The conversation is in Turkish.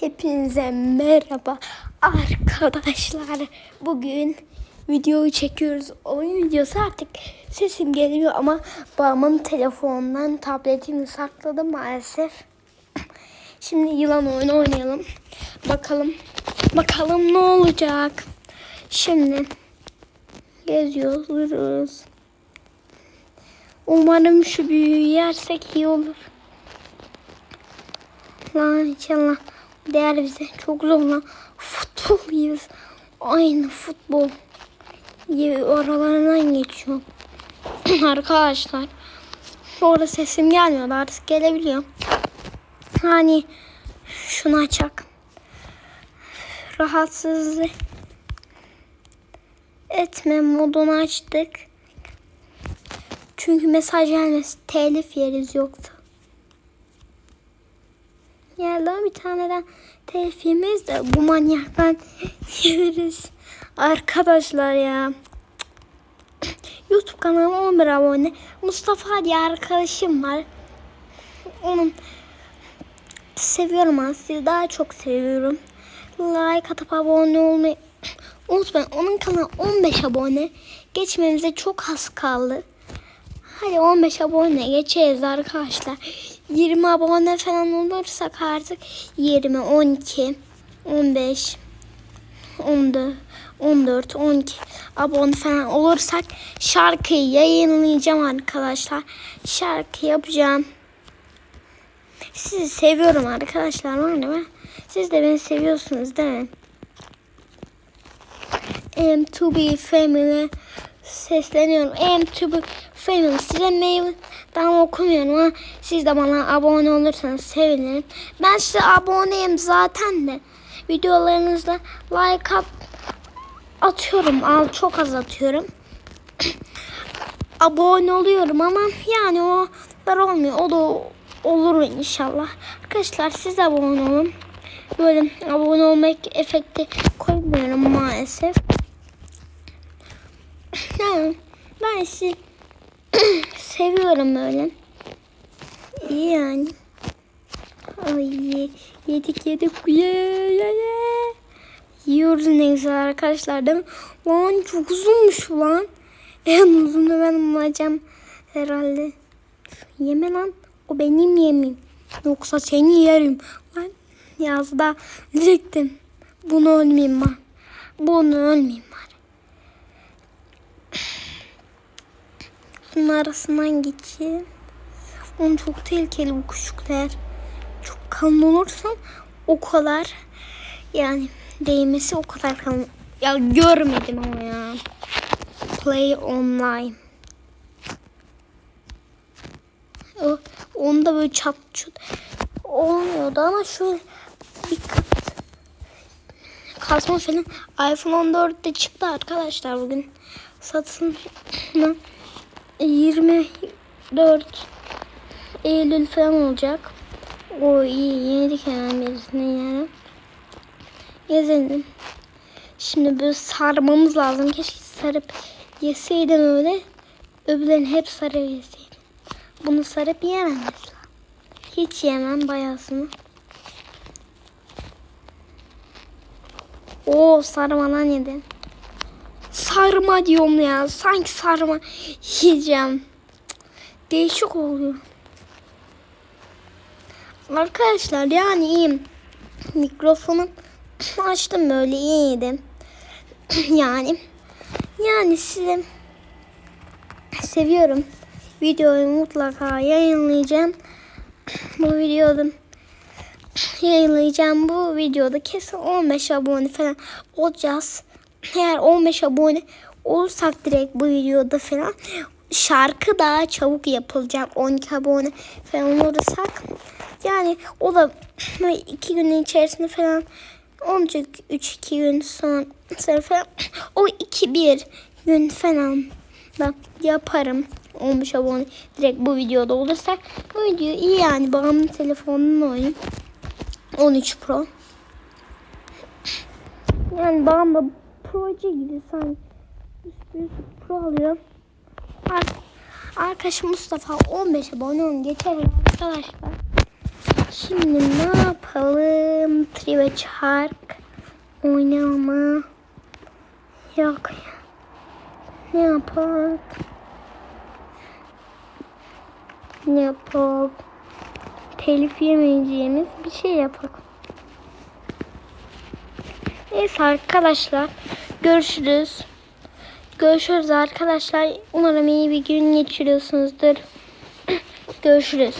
Hepinize merhaba arkadaşlar. Bugün videoyu çekiyoruz. Oyun videosu artık sesim geliyor ama babamın telefonundan tabletini sakladım maalesef. Şimdi yılan oyunu oynayalım. Bakalım. Bakalım ne olacak. Şimdi geziyoruz. Umarım şu büyüyü yersek iyi olur. Lan inşallah değer bize. Çok zor lan. Futbol yiyoruz. Aynı futbol. Oralarından geçiyor. Arkadaşlar. Orada sesim gelmiyor. Artık gelebiliyor. Hani şunu açak. Rahatsız etme modunu açtık. Çünkü mesaj gelmesi telif yeriz yoksa. Lan bir taneden telif yemeyiz de bu manyaktan yeriz. Arkadaşlar ya. YouTube kanalıma 11 abone. Mustafa diye arkadaşım var. Onun seviyorum aslında. Daha çok seviyorum. Like atıp abone olmayı unutmayın. Onun kanalı 15 abone. Geçmemize çok az kaldı. Hadi 15 abone geçeceğiz arkadaşlar. 20 abone falan olursak artık 20, 12, 15, 14, 14, 12 abone falan olursak şarkıyı yayınlayacağım arkadaşlar. Şarkı yapacağım. Sizi seviyorum arkadaşlar var mı? Siz de beni seviyorsunuz değil mi? M to be family sesleniyorum. M to be family size mail ben okumuyorum ama siz de bana abone olursanız sevinirim. Ben size aboneyim zaten de videolarınızda like at, atıyorum. Al çok az atıyorum. abone oluyorum ama yani o kadar olmuyor. O da olur inşallah. Arkadaşlar siz abone olun. Böyle abone olmak efekti koymuyorum maalesef. Yani ben sizi seviyorum böyle. İyi yani. Ay yedik yedik. Ye, ye, ye. Yiyoruz ne güzel arkadaşlar değil mi? Lan çok uzunmuş lan. En uzunu ben olacağım herhalde. Yeme lan. O benim yemim. Yoksa seni yerim. Lan yazda diyecektim. Bunu ölmeyeyim ben. Bunu ölmeyeyim bari. Bunun arasından geçeyim. Onun çok tehlikeli bu küçükler. Çok kalın olursam o kadar yani değmesi o kadar kalın. Ya görmedim ama ya. Play online. O, onda böyle çat çut olmuyordu ama şöyle bir kat kasma falan iPhone 14'te çıktı arkadaşlar bugün satın 24 Eylül falan olacak. O iyi yedik hemen birisine yani. Gezelim. Şimdi böyle sarmamız lazım. Keşke sarıp yeseydim öyle. Öbürlerini hep sarıp yeseydim. Bunu sarıp yiyemem mesela. Hiç yemem bayasını. Oo sarmadan yedim. Sarma diyorum ya. Sanki sarma yiyeceğim. Değişik oluyor. Arkadaşlar yani iyiyim. Mikrofonu açtım böyle iyiydim. yani yani size seviyorum. Videoyu mutlaka yayınlayacağım. Bu videoda yayınlayacağım bu videoda kesin 15 abone falan olacağız. Eğer 15 abone olursak direkt bu videoda falan şarkı daha çabuk yapılacak. 12 abone falan olursak yani o da böyle günün içerisinde falan olacak 3-2 gün sonra falan o 2-1 gün falan da yaparım. 15 abone direkt bu videoda olursak bu video iyi yani babamın telefonunun oyun 13 Pro yani babam da proje gibi sanki üstü pro alıyor Ar- arkadaşım Mustafa 15 abone olun geçer arkadaşlar Şimdi ne yapalım? Trio çark oynama. Yok ya. Ne yapalım? Ne yapalım? Telif yemeyeceğimiz bir şey yapalım. Neyse arkadaşlar. Görüşürüz. Görüşürüz arkadaşlar. Umarım iyi bir gün geçiriyorsunuzdur. Görüşürüz.